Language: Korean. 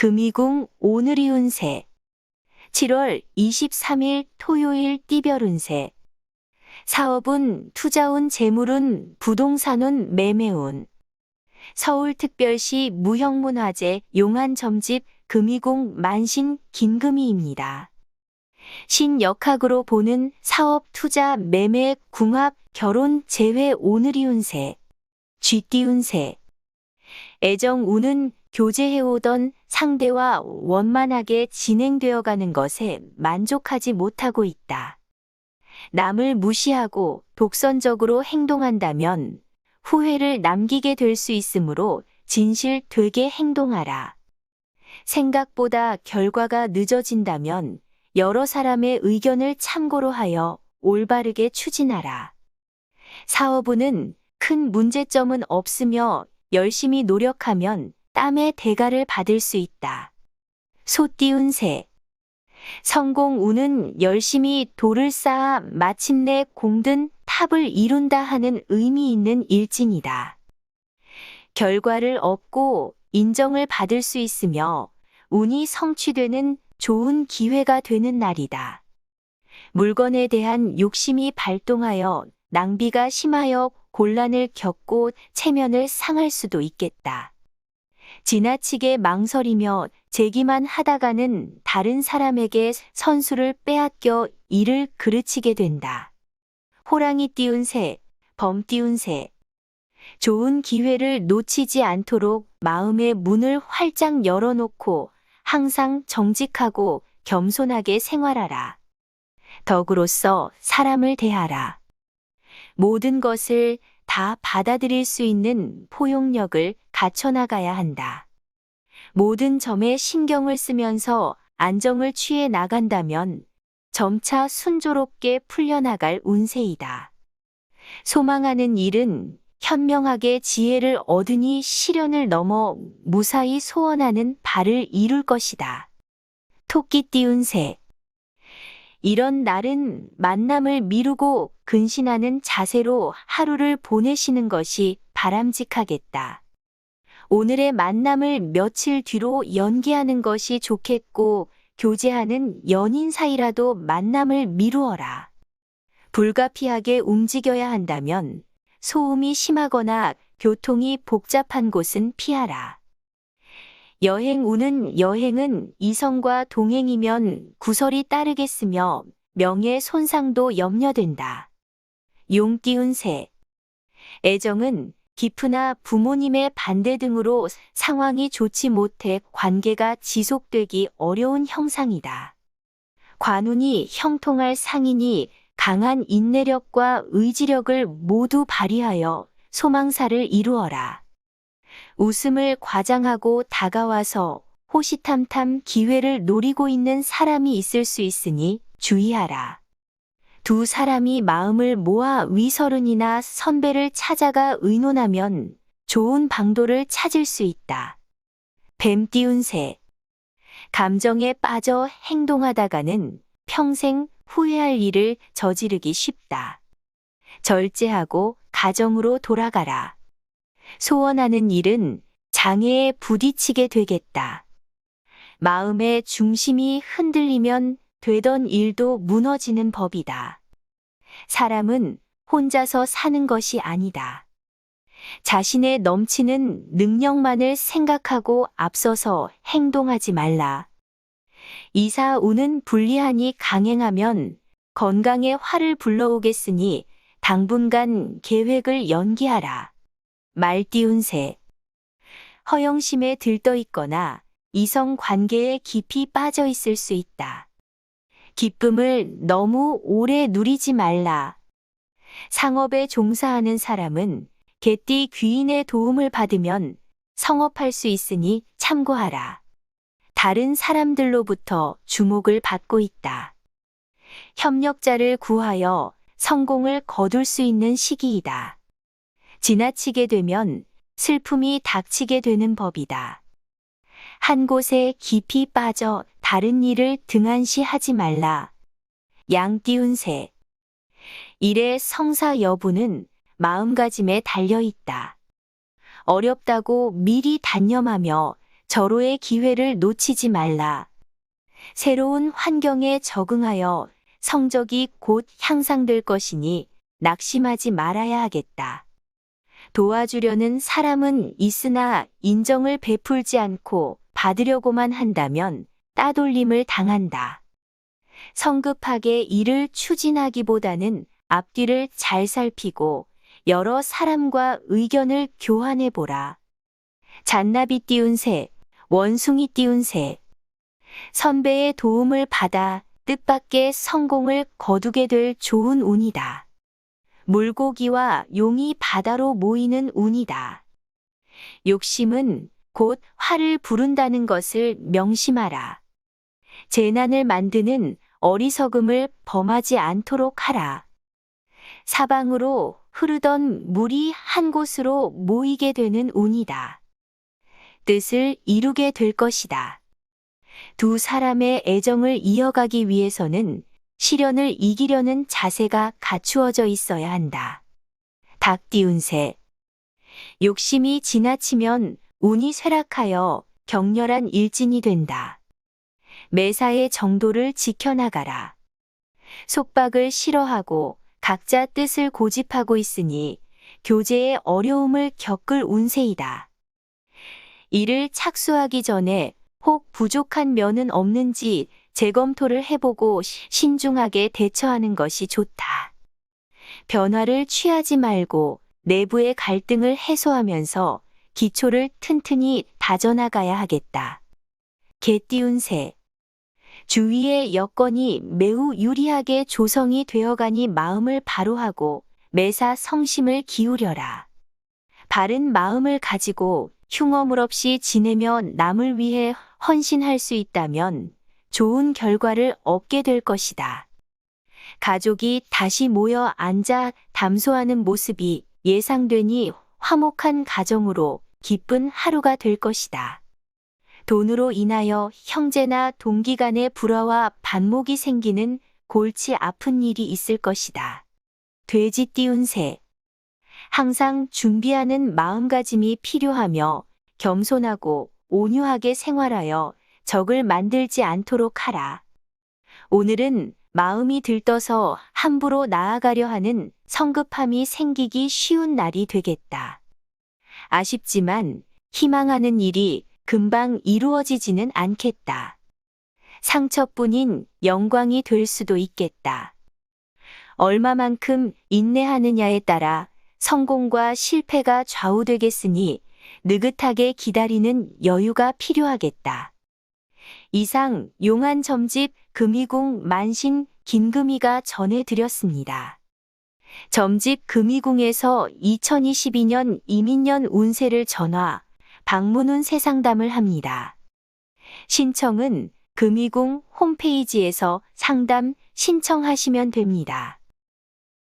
금이궁 오늘이 운세 7월 23일 토요일 띠별 운세 사업운, 투자운, 재물운, 부동산운, 매매운. 서울특별시 무형문화재 용안점집 금이궁 만신 김금희입니다. 신역학으로 보는 사업, 투자, 매매, 궁합, 결혼, 재회 오늘이 운세 쥐띠 운세 애정 운은 교제해오던 상대와 원만하게 진행되어 가는 것에 만족하지 못하고 있다. 남을 무시하고 독선적으로 행동한다면 후회를 남기게 될 수 있으므로 진실 되게 행동하라. 생각보다 결과가 늦어진다면 여러 사람의 의견을 참고로 하여 올바르게 추진하라. 사업부는 큰 문제점은 없으며 열심히 노력하면 땀의 대가를 받을 수 있다. 소띠운 새 성공 운은 열심히 돌을 쌓아 마침내 공든 탑을 이룬다 하는 의미 있는 일진이다. 결과를 얻고 인정을 받을 수 있으며 운이 성취되는 좋은 기회가 되는 날이다. 물건에 대한 욕심이 발동하여 낭비가 심하여 곤란을 겪고 체면을 상할 수도 있겠다. 지나치게 망설이며 제기만 하다가는 다른 사람에게 선수를 빼앗겨 일을 그르치게 된다. 호랑이 띄운 새, 범 띄운 새. 좋은 기회를 놓치지 않도록 마음의 문을 활짝 열어놓고 항상 정직하고 겸손하게 생활하라. 덕으로서 사람을 대하라. 모든 것을 다 받아들일 수 있는 포용력을 갖춰나가야 한다. 모든 점에 신경을 쓰면서 안정을 취해 나간다면 점차 순조롭게 풀려나갈 운세이다. 소망하는 일은 현명하게 지혜를 얻으니 시련을 넘어 무사히 소원하는 바를 이룰 것이다. 토끼띠 운세 이런 날은 만남을 미루고 근신하는 자세로 하루를 보내시는 것이 바람직하겠다. 오늘의 만남을 며칠 뒤로 연기하는 것이 좋겠고, 교제하는 연인 사이라도 만남을 미루어라. 불가피하게 움직여야 한다면 소음이 심하거나 교통이 복잡한 곳은 피하라. 여행 우는 여행은 이성과 동행이면 구설이 따르겠으며 명예 손상도 염려된다. 용 띄운 새. 애정은 기프나 부모님의 반대 등으로 상황이 좋지 못해 관계가 지속되기 어려운 형상이다. 관운이 형통할 상인이 강한 인내력과 의지력을 모두 발휘하여 소망사를 이루어라. 웃음을 과장하고 다가와서 호시탐탐 기회를 노리고 있는 사람이 있을 수 있으니 주의하라. 두 사람이 마음을 모아 위서른이나 선배를 찾아가 의논하면 좋은 방도를 찾을 수 있다. 뱀 띄운 새. 감정에 빠져 행동하다가는 평생 후회할 일을 저지르기 쉽다. 절제하고 가정으로 돌아가라. 소원하는 일은 장애에 부딪히게 되겠다. 마음의 중심이 흔들리면 되던 일도 무너지는 법이다. 사람은 혼자서 사는 것이 아니다. 자신의 넘치는 능력만을 생각하고 앞서서 행동하지 말라. 이사우는 불리하니 강행하면 건강에 화를 불러오겠으니 당분간 계획을 연기하라. 말띄운 새. 허영심에 들떠 있거나 이성 관계에 깊이 빠져 있을 수 있다. 기쁨을 너무 오래 누리지 말라. 상업에 종사하는 사람은 개띠 귀인의 도움을 받으면 성업할 수 있으니 참고하라. 다른 사람들로부터 주목을 받고 있다. 협력자를 구하여 성공을 거둘 수 있는 시기이다. 지나치게 되면 슬픔이 닥치게 되는 법이다. 한 곳에 깊이 빠져 다른 일을 등한시 하지 말라. 양띄운 새. 일의 성사 여부는 마음가짐에 달려 있다. 어렵다고 미리 단념하며 절호의 기회를 놓치지 말라. 새로운 환경에 적응하여 성적이 곧 향상될 것이니 낙심하지 말아야 하겠다. 도와주려는 사람은 있으나 인정을 베풀지 않고 받으려고만 한다면 따돌림을 당한다. 성급하게 일을 추진하기보다는 앞뒤를 잘 살피고 여러 사람과 의견을 교환해 보라. 잔나비 띄운 새, 원숭이 띄운 새. 선배의 도움을 받아 뜻밖의 성공을 거두게 될 좋은 운이다. 물고기와 용이 바다로 모이는 운이다. 욕심은 곧 화를 부른다는 것을 명심하라. 재난을 만드는 어리석음을 범하지 않도록 하라. 사방으로 흐르던 물이 한 곳으로 모이게 되는 운이다. 뜻을 이루게 될 것이다. 두 사람의 애정을 이어가기 위해서는 시련을 이기려는 자세가 갖추어져 있어야 한다. 닭 띄운 새. 욕심이 지나치면 운이 쇠락하여 격렬한 일진이 된다. 매사의 정도를 지켜나가라. 속박을 싫어하고 각자 뜻을 고집하고 있으니 교제의 어려움을 겪을 운세이다. 이를 착수하기 전에 혹 부족한 면은 없는지 재검토를 해보고 신중하게 대처하는 것이 좋다. 변화를 취하지 말고 내부의 갈등을 해소하면서 기초를 튼튼히 다져나가야 하겠다. 개 띄운 새. 주위의 여건이 매우 유리하게 조성이 되어가니 마음을 바로하고 매사 성심을 기울여라. 바른 마음을 가지고 흉어물 없이 지내며 남을 위해 헌신할 수 있다면 좋은 결과를 얻게 될 것이다. 가족이 다시 모여 앉아 담소하는 모습이 예상되니 화목한 가정으로 기쁜 하루가 될 것이다. 돈으로 인하여 형제나 동기 간의 불화와 반목이 생기는 골치 아픈 일이 있을 것이다. 돼지 띄운 새. 항상 준비하는 마음가짐이 필요하며 겸손하고 온유하게 생활하여 적을 만들지 않도록 하라. 오늘은 마음이 들떠서 함부로 나아가려 하는 성급함이 생기기 쉬운 날이 되겠다. 아쉽지만 희망하는 일이 금방 이루어지지는 않겠다. 상처뿐인 영광이 될 수도 있겠다. 얼마만큼 인내하느냐에 따라 성공과 실패가 좌우되겠으니 느긋하게 기다리는 여유가 필요하겠다. 이상 용한 점집 금이궁 만신 김금이가 전해드렸습니다. 점집 금이궁에서 2022년 이민년 운세를 전화, 방문운 세상담을 합니다. 신청은 금이궁 홈페이지에서 상담 신청하시면 됩니다.